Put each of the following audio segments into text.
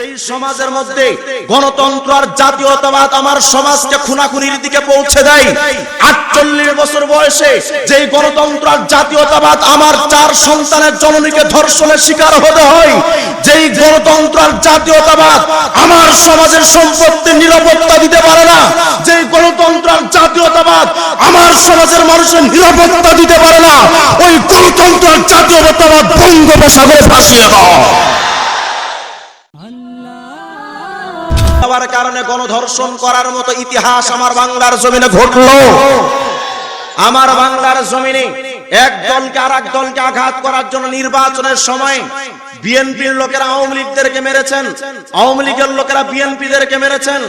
যেই সমাজের মধ্যে গণতন্ত্র আর জাতীয়তাবাদ আমার সমাজকে খুনাখুনির দিকে পৌঁছে দেয়, আটচল্লিশ বছর বয়সে যেই গণতন্ত্র আর জাতীয়তাবাদ আমার চার সন্তানের জননীকে ধর্ষণের শিকার হতে হয়, যেই গণতন্ত্র আর জাতীয়তাবাদ আমার সমাজের সম্পত্তির নিরাপত্তা দিতে পারে না, যেই গণতন্ত্র আর জাতীয়তাবাদ আমার সমাজের মানুষের নিরাপত্তা দিতে পারে না, ওই গণতন্ত্র আর জাতীয়তাবাদ বঙ্গোপসাগরে ভাসিয়ে দাও। হওয়ার কারণে গণধর্ষণ করার মতো ইতিহাস আমার বাংলার জমিনে ঘটলো। আমার বাংলার জমিনে এক দলকে আর এক দলকে আঘাত করার জন্য নির্বাচনের সময় বিএনপির লোকেরা আওয়ামী লীগদেরকে মেরেছেন। আওয়ামী লীগের লোকেরা মেরেছেন।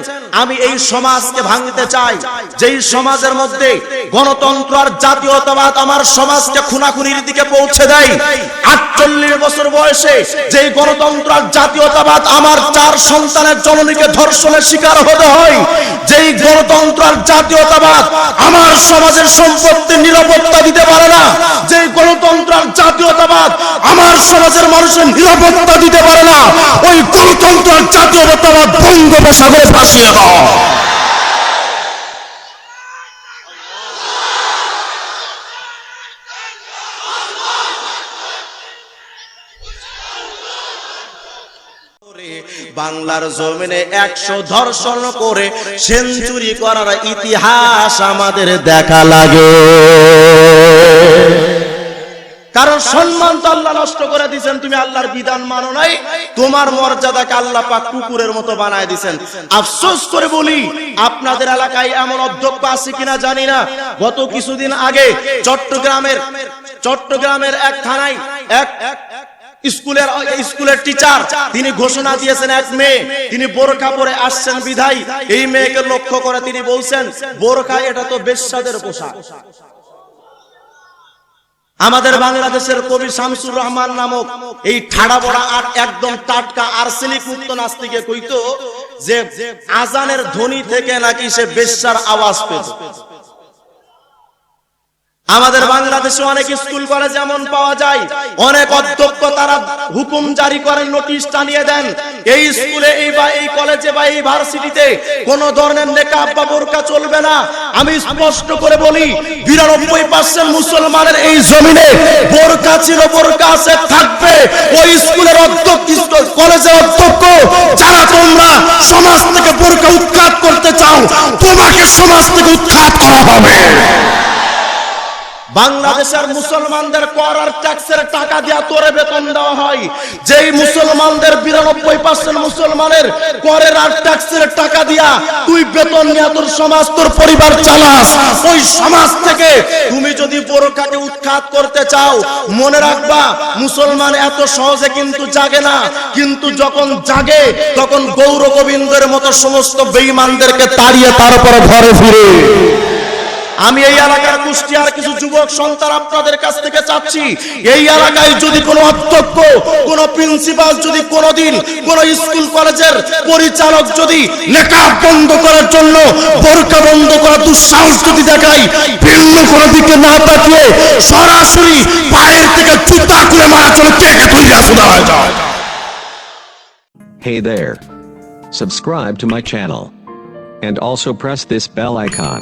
আমি এই সমাজকে ভাঙতে চাই। যেই সমাজের মধ্যে গণতন্ত্র আর জাতীয়তাবাদ আমার সমাজকে খুনাখুনির দিকে পৌঁছে দেয়, আটচল্লিশ বছর বয়সে যেই গণতন্ত্র আর জাতীয়তাবাদ আমার চার সন্তানের জননীকে ধর্ষণের শিকার হতে হয়, যেই গণতন্ত্র আর জাতীয়তাবাদ আমার সমাজের সম্পত্তির নিরাপত্তা দিতে পারে না যেই গণতন্ত্র আর জাতীয়তাবাদ আমার সমাজের মানুষের নিরাপত্তা দিতে পারে না, ওই গণতন্ত্র আর জাতীয়তাবাদ বঙ্গোপসাগরে ভাসিয়ে দাও। বাংলার জমিনে একশো ধর্ষণ করে সেঞ্চুরি করার ইতিহাস আমাদের দেখা লাগে। কারণ সম্মান তো আল্লাহ নষ্ট করে দিয়েছেন, তুমি আল্লাহর বিধান মানো নাই। তোমার মর্যাদাকে আল্লাহ পাক কুকুরের মতো বানায় দিয়েছেন। আফসোস করে বলি, আপনাদের এলাকায় এমন অধ্যক্ষ আছে কিনা জানি না। গত কিছুদিন আগে চট্টগ্রামের চট্টগ্রামের এক থানায় এক স্কুলের স্কুলের টিচার, তিনি ঘোষণা দিয়েছেন এক মেয়ে, তিনি বোরখা পরে আসছেন বিধাই এই মেয়েকে লক্ষ্য করে তিনি বলছেন, বোরখা, এটা তো বেশ্যাদের পোশাক। আমাদের বাংলাদেশের কবি শামসুর রহমান নামক এই ঠাড়া বড়া আর একদম টাটকা আর সিলিক মুক্ত নাস্তিকে কইতো যে আজানের ধ্বনি থেকে নাকি সে বেশ্যার আওয়াজ পেত। আমাদের বাংলাদেশে অনেক স্কুল কলেজ এমন পাওয়া যায়, অনেক অধ্যক্ষ তারা হুকুম জারি করেন নোটিশ টানিয়ে দেন, এই স্কুলে এই বা এই কলেজে বা এই ভার্সিটিতে কোন ধরনের নেকাব বা বোরকা চলবে না। আমি স্পষ্ট করে বলি, বিরানব্বই পার্সেন্ট মুসলমানের এই জমিনে বোরকা ছিল বোরকা আছে, থাকবে। ওই স্কুলের অধ্যক্ষ, কলেজের অধ্যক্ষ, যারা তোমরা সমাজ থেকে বোরকা উৎখাত করতে চাও, তোমাকে সমাজ থেকে উৎখাত করা হবে। বাংলাদেশের মুসলমানদের কর আর ট্যাক্সের টাকা দিয়া তোরে বেতন দেওয়া হয়। যেই মুসলমানদের বিরানব্বই পার্সেন্ট মুসলমানের করের আর ট্যাক্সের টাকা দিয়া তুই বেতন নিয়ে তোর সমাজ, তোর পরিবার চালাস। ওই সমাজ থেকে তুমি যদি বোরকাকে উৎখাত করতে চাও, মনে রাখবা মুসলমান এত সহজে কিন্তু জাগে না। কিন্তু যখন জাগে, তখন গৌর গোবিন্দের মতো সমস্ত বেঈমানদেরকে তাড়িয়ে তারপরে ঘরে ফিরে। আমি এই এলাকার কুষ্টিয়ার কিছু যুবক সন্তান আপনাদের কাছ থেকে চাচ্ছি এই এলাকায় যদি কোনো অধ্যক্ষ, কোন প্রিন্সিপাল যদি কোনোদিন কোন স্কুল কলেজের পরিচালক যদি নেকাব বন্ধ করার জন্য, বোরকা বন্ধ করার দুঃসাহস যদি দেখায়, ভিন্ন কোনো দিকে না তাকিয়ে সরাসরি পায়ের থেকে জুতা করে মারা চলে তুই শোনা হয়ে যায় Hey there. Subscribe to my channel. And also press this bell icon.